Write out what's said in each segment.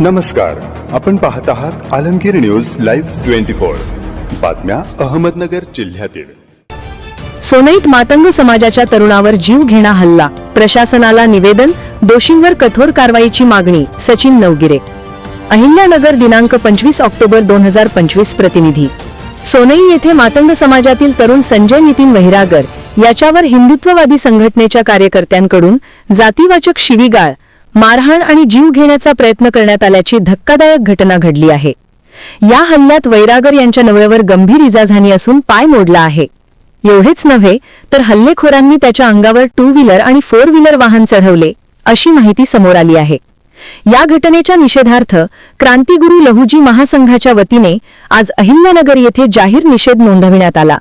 नमस्कार. आपण पाहत आहात Alamgir news live twenty four. बातम्या अहमदनगर जिल्ह्यातील. सोनईत मातंग समाजाच्या तरुणावर जीव घेणा हल्ला. प्रशासनाला निवेदन दोषींवर कठोर कारवाईची मागणी सचिन नवगिरे. अहिल्यानगर दिनांक पंचवीस ऑक्टोबर दोन हजार पंचवीस प्रतिनिधी. सोनई येथे मातंग समाजातील तरुण संजय नितीन वहिरागर याच्यावर हिंदुत्ववादी संघटनेच्या कार्यकर्त्यांकडून जातीवाचक शिवीगाळ मारहाण आणि जीव घेण्याचा प्रयत्न करण्यात आल्याची धक्कादायक घटना घडली आहे. या हल्ल्यात वैरागर यांच्या नवऱ्यावर गंभीर इजा झाली असून पाय मोडला आहे. एवढेच नव्हे तर हल्लेखोरांनी त्याच्या अंगावर टू व्हीलर आणि फोर व्हीलर वाहन चढवले अशी माहिती समोर आली आहे. या घटनेच्या निषेधार्थ क्रांतिगुरू लहुजी महासंघाच्या वतीने आज अहिल्यानगर येथे जाहीर निषेध नोंदविण्यात आला.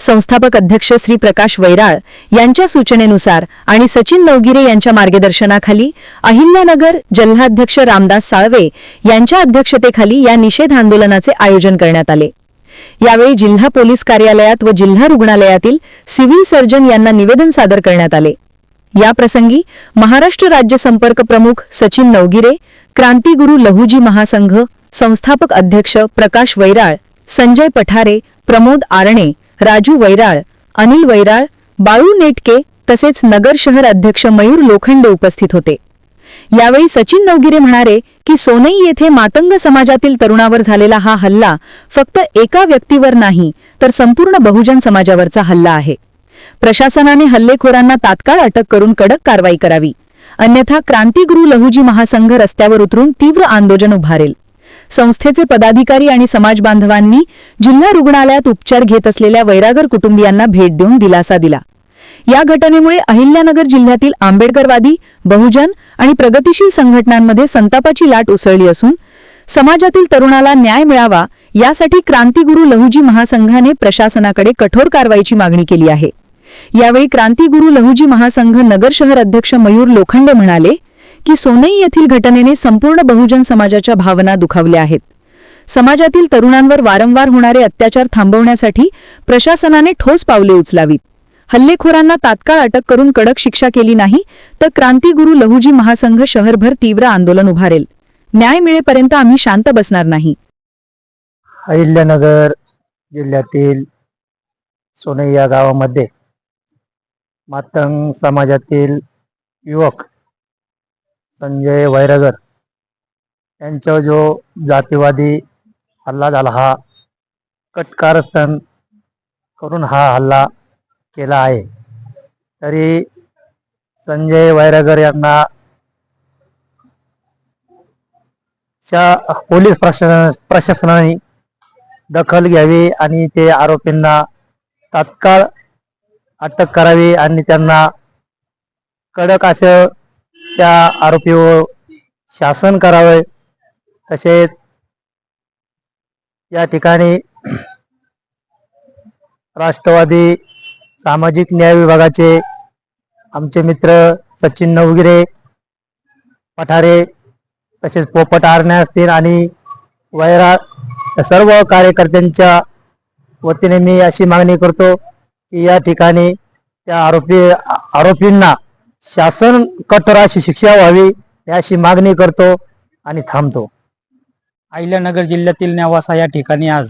संस्थापक अध्यक्ष श्री प्रकाश वैराळ यांच्या सूचनेनुसार आणि सचिन नवगिरे यांच्या मार्गदर्शनाखाली अहिल्यानगर जिल्हाध्यक्ष रामदास साळवे यांच्या अध्यक्षतेखाली या निषेध आंदोलनाचे आयोजन करण्यात आले. यावेळी जिल्हा पोलीस कार्यालयात व जिल्हा रुग्णालयातील सिव्हिल सर्जन यांना निवेदन सादर करण्यात आले. याप्रसंगी महाराष्ट्र राज्य संपर्क प्रमुख सचिन नवगिरे क्रांतिगुरू लहुजी महासंघ संस्थापक अध्यक्ष प्रकाश वैराळ संजय पठारे प्रमोद आरणे राजू वैराळ अनिल वैराळ बाळू नेटके तसेच नगर शहर अध्यक्ष मयूर लोखंडे उपस्थित होते. यावेळी सचिन नवगिरे म्हणाले की सोनई येथे मातंग समाजातील तरुणावर झालेला हा हल्ला फक्त एका व्यक्तीवर नाही तर संपूर्ण बहुजन समाजावरचा हल्ला आहे. प्रशासनाने हल्लेखोरांना तात्काळ अटक करून कडक कारवाई करावी. अन्यथा क्रांतिगुरू लहुजी महासंघ रस्त्यावर उतरून तीव्र आंदोलन उभारेल. संस्थेचे पदाधिकारी आणि समाज बांधवांनी जिल्हा रुग्णालयात उपचार घेत असलेल्या वैरागर कुटुंबियांना भेट देऊन दिलासा दिला. या घटनेमुळे अहिल्यानगर जिल्ह्यातील आंबेडकरवादी बहुजन आणि प्रगतीशील संघटनांमध्ये संतापाची लाट उसळली असून समाजातील तरुणाला न्याय मिळावा यासाठी क्रांतिगुरू लहुजी महासंघाने प्रशासनाकडे कठोर कारवाईची मागणी केली आहे. यावेळी क्रांतिगुरू लहुजी महासंघ नगर शहर अध्यक्ष मयूर लोखंडे म्हणाले की सोनई येथील घटनेने संपूर्ण बहुजन समाजाच्या भावना दुखावल्या आहेत. समाजातील तरुणांवर वारंवार होणारे अत्याचार थांबवण्यासाठी प्रशासनाने ठोस पावले उचलावीत. हल्लेखोरांना तात्काळ अटक करून कडक शिक्षा केली नाही तर क्रांतिगुरू लहुजी महासंघ शहरभर तीव्र आंदोलन उभारेल. न्याय मिळेपर्यंत आम्ही शांत बसणार नाही. अहिल्यानगर जिल्ह्यातील सोनई या गावामध्ये मातंग समाजातील युवक संजय वैरागर यांच्यावर जो जातीवादी हल्ला झाला हा कटकारस्थान करून हा हल्ला केला आहे. तरी संजय वैरागर यांना च्या पोलीस प्रशासन प्रशासनाने दखल घ्यावी आणि ते आरोपींना तात्काळ अटक करावी आणि त्यांना कडक असं त्या आरोपीवर शासन करावे तसेच या ठिकाणी राष्ट्रवादी सामाजिक न्याय विभागाचे आमचे मित्र सचिन नवगिरे पठारे तसेच पोपट आरणे असतील आणि वैरा सर्व कार्यकर्त्यांच्या वतीने मी अशी मागणी करतो की या ठिकाणी त्या आरोपी आरोपींना शासन कठोर अशी शिक्षा व्हावी याची मागणी करतो आणि थांबतो. अहिल्यानगर जिल्ह्यातील नेवासा या ठिकाणी आज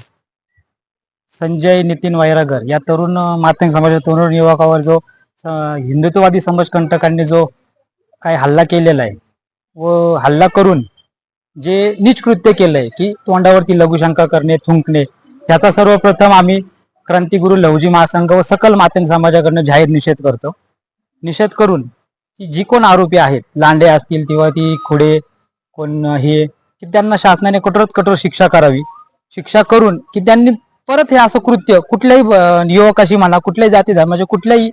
संजय नितीन वैरागर या तरुण अं, मातंग समाजाच्या तरुण युवकावर जो स- हिंदुत्ववादी समाजकंटकांनी जो काय हल्ला केलेला आहे व हल्ला करून जे निष्कृत्य केलंय की तोंडावरती लघुशंका करणे थुंकणे याचा सर्वप्रथम आम्ही क्रांतिगुरू लवजी महासंघ व सकल मातंग समाजाकडनं जाहीर निषेध करतो. निषेध करून की जी कोण आरोपी आहेत लांडे असतील किंवा ती खुडे कोण हे की त्यांना शासनाने कठोरात कठोर शिक्षा करावी. शिक्षा करून की त्यांनी परत हे असं कृत्य कुठल्याही युवकाशी म्हणा कुठल्याही जाती म्हणजे कुठल्याही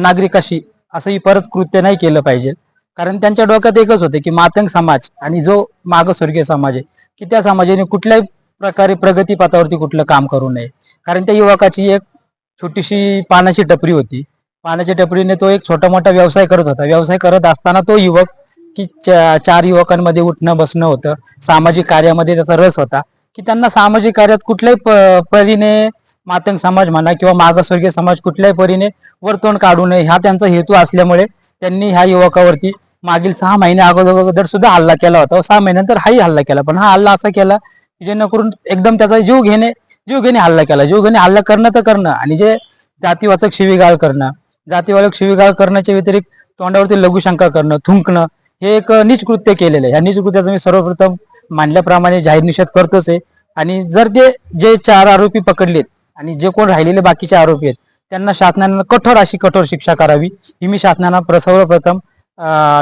नागरिकाशी असंही परत कृत्य नाही केलं पाहिजे. कारण त्यांच्या डोक्यात एकच होते की मातंग समाज आणि जो मागस्वर्गीय समाज आहे की त्या समाजाने कुठल्याही प्रकारे प्रगती पथावरती कुठलं काम करू नये. कारण त्या युवकाची एक छोटीशी पानाची टपरी होती. पाण्याच्या टपरीने तो एक छोटा मोठा व्यवसाय करत होता. व्यवसाय करत असताना तो युवक की चा- चार युवकांमध्ये उठणं बसणं होतं. सामाजिक कार्यामध्ये त्याचा रस होता. की त्यांना सामाजिक कार्यात कुठल्याही प- परीने मातंग समाज म्हणा किंवा मागासवर्गीय समाज कुठल्याही परीने वर्तवण काढू नये हा त्यांचा हेतू असल्यामुळे त्यांनी ह्या युवकावरती मागील सहा महिने अगोदर सुद्धा हल्ला केला होता. सहा महिन्यानंतर हाही हल्ला केला. पण हा हल्ला असा केला की जेणेकरून एकदम त्याचा जीव घेणे जीव घेणे हल्ला केला. जीव घेणे हल्ला करणं तर करणं आणि जे जातीवाचक शिवीगाळ करणं जातीवाचक शिवीगाळ करण्याच्या व्यतिरिक्त तोंडावरती लघुशंका करणं थुंकणं हे एक नीच कृत्य केलेलं आहे. ह्या नीच कृत्याचा मी सर्वप्रथम मानल्याप्रमाणे जाहीर निषेध करतोच आहे. आणि जर ते जे चार आरोपी पकडलेत आणि जे कोण राहिलेले बाकीचे आरोपी आहेत त्यांना शासनानं कठोर अशी कठोर शिक्षा करावी ही मी शासनाला सर्वप्रथम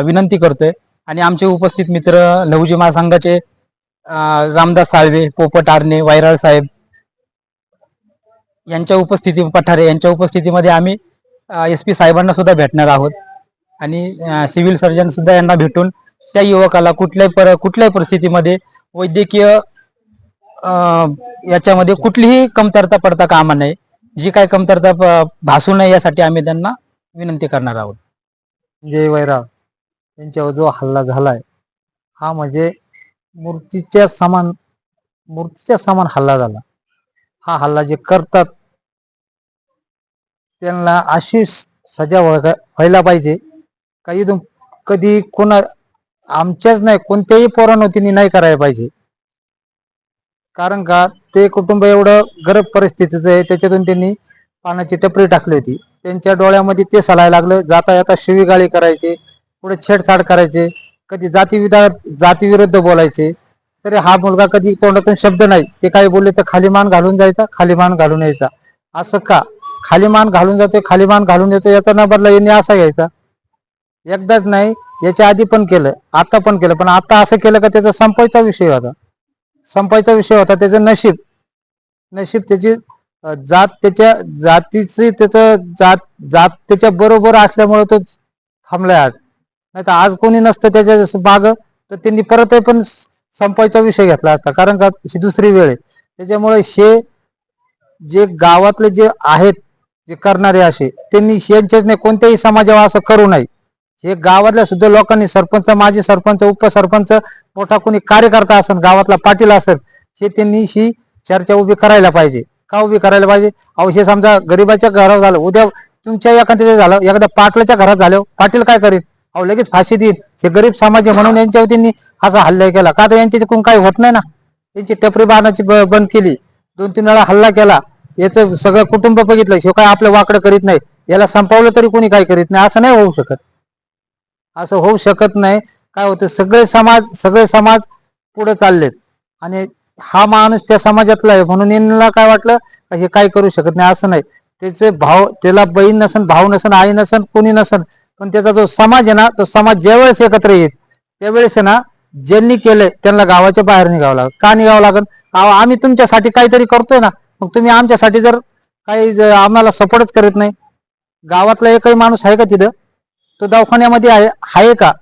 विनंती करतोय. आणि आमचे उपस्थित मित्र लहुजी महासंघाचे रामदास साळवे पोपट आरणे वायराळ साहेब यांच्या उपस्थिती पठारे यांच्या उपस्थितीमध्ये आम्ही एस पी साहेबांना सुद्धा भेटणार आहोत. आणि सिव्हिल सर्जन सुद्धा यांना भेटून त्या युवकाला कुठल्याही पर कुठल्याही परिस्थितीमध्ये वैद्यकीय याच्यामध्ये कुठलीही कमतरता पडता कामा नये. जी काय कमतरता प- भासू नये यासाठी आम्ही त्यांना विनंती करणार आहोत. जय वैराव. यांच्यावर जो हल्ला झालाय हा म्हणजे मूर्तीच्या समान मूर्तीच्या समान हल्ला झाला. हा हल्ला जे करतात त्यांना अशी सजा व्हाय- व्हायला पाहिजे. काही इथून कधी कोणा आमच्याच नाही कोणत्याही पोरांनो त्यांनी नाही करायला पाहिजे. कारण का ते कुटुंब एवढं गरीब परिस्थितीचं आहे त्याच्यातून त्यांनी पानाची टपरी टाकली होती. त्यांच्या डोळ्यामध्ये ते सलायला लागलं जाता जाता शिवीगाळी करायचे पुढे छेडछाड करायचे कधी जातीविधा जातीविरुद्ध बोलायचे. तरी हा मुलगा कधी तोंडातून शब्द नाही ते काय बोलले तर खाली मान घालून जायचा खाली मान घालून यायचा. असं का? खाली मान घालून जातोय खाली मान घालून येतो याचा न बदला यांनी असा घ्यायचा. एकदाच नाही याच्या आधी पण केलं आता पण केलं पण आता असं केलं का त्याचा संपायचा विषय होता. संपायचा विषय होता त्याचं नशीब. नशीब त्याची जात त्याच्या जातीची त्याचं जात जात त्याच्या बरोबर असल्यामुळे तो थांबलाय आज. नाही तर आज कोणी नसतं त्याच्या माग तर त्यांनी परत पण संपायचा विषय घेतला असता. कारण का ही दुसरी वेळ आहे. त्याच्यामुळे हे जे गावातले जे आहेत जे करणारे असे त्यांनी यांच्याच नाही कोणत्याही समाजावर असं करू नये. हे गावातल्या सुद्धा लोकांनी सरपंच माजी सरपंच उपसरपंच मोठा कोणी कार्यकर्ता असेल गावातला पाटील असेल हे त्यांनी ही चर्चा उभी करायला पाहिजे. का उभी करायला पाहिजे? अहो हे समजा गरीबाच्या घरावर झालं उद्या तुमच्या एखाद्या झालं एखाद्या पाटलाच्या घरात झालं पाटील काय करेल अहो लगेच फाशी देईल हे गरीब समाज म्हणून यांच्यावर त्यांनी असा हल्ला केला. का तर यांच्या तिकडून काही होत नाही ना? त्यांची टपरी बांधाची ब- बंद केली. दोन तीन वेळा हल्ला केला. याचं सगळं कुटुंब बघितलं शिव काय आपलं वाकडं करीत नाही याला संपवलं तरी कोणी काय करीत नाही असं नाही होऊ शकत. असं होऊ शकत नाही. काय होतं सगळे समाज सगळे समाज पुढे चाललेत. आणि हा माणूस त्या समाजातला आहे म्हणून यांना काय वाटलं का हे काय करू शकत नाही असं नाही. त्याचे भाव त्याला बहीण नसन भाऊ नसन आई नसन कोणी नसन पण त्याचा जो समाज आहे ना तो समाज ज्यावेळेस एकत्र येईल त्यावेळेस आहे ना ज्यांनी केलंय त्यांना गावाच्या बाहेर निघावं लागेल. का निघावं लागेल? अहो, आम्ही तुमच्यासाठी काहीतरी करतोय ना मग तुम्ही आमच्यासाठी जर काही जर आम्हाला सपोर्टच करत नाही. गावातला एकही माणूस आहे का तिथं? तो दवाखान्यामध्ये आहे आहे का?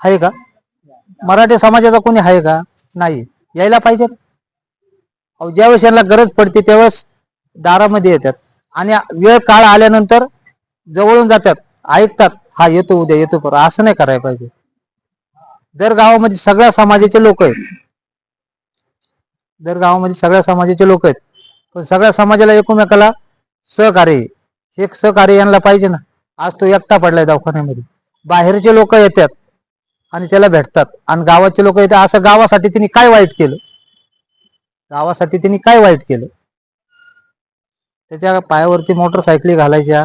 आहे का? मराठी समाजाचा कोणी आहे का? नाही. यायला पाहिजे. अहो ज्यावेळेस यांना गरज पडते त्यावेळेस दारामध्ये येतात. आणि वेळ काळ आल्यानंतर जवळून जातात ऐकतात हा येतो उद्या येतो पर असं नाही करायला पाहिजे. दर गावामध्ये सगळ्या समाजाचे लोक आहेत. दर गावामध्ये सगळ्या समाजाचे लोक आहेत. पण सगळ्या समाजाला एकमेकाला सहकार्य एक हे सहकार्य यांना पाहिजे ना. आज तो एकटा पडलाय दवाखान्यामध्ये. बाहेरचे लोक येतात आणि त्याला भेटतात. आणि गावाचे लोक येतात. असं गावासाठी त्यांनी काय वाईट केलं? गावासाठी त्यांनी काय वाईट केलं? त्याच्या पायावरती मोटरसायकली घालायच्या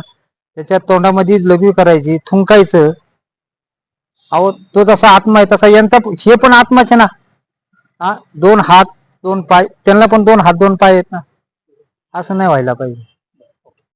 त्याच्या तोंडामध्ये लघवी करायची थुंकायचं. अहो तो जसा आत्मा आहे तसा यांचा हे पण आत्माचे ना. हा दोन हात दोन पाय त्यांना पण दोन हात दोन पाय आहेत ना. असं नाही व्हायला पाहिजे.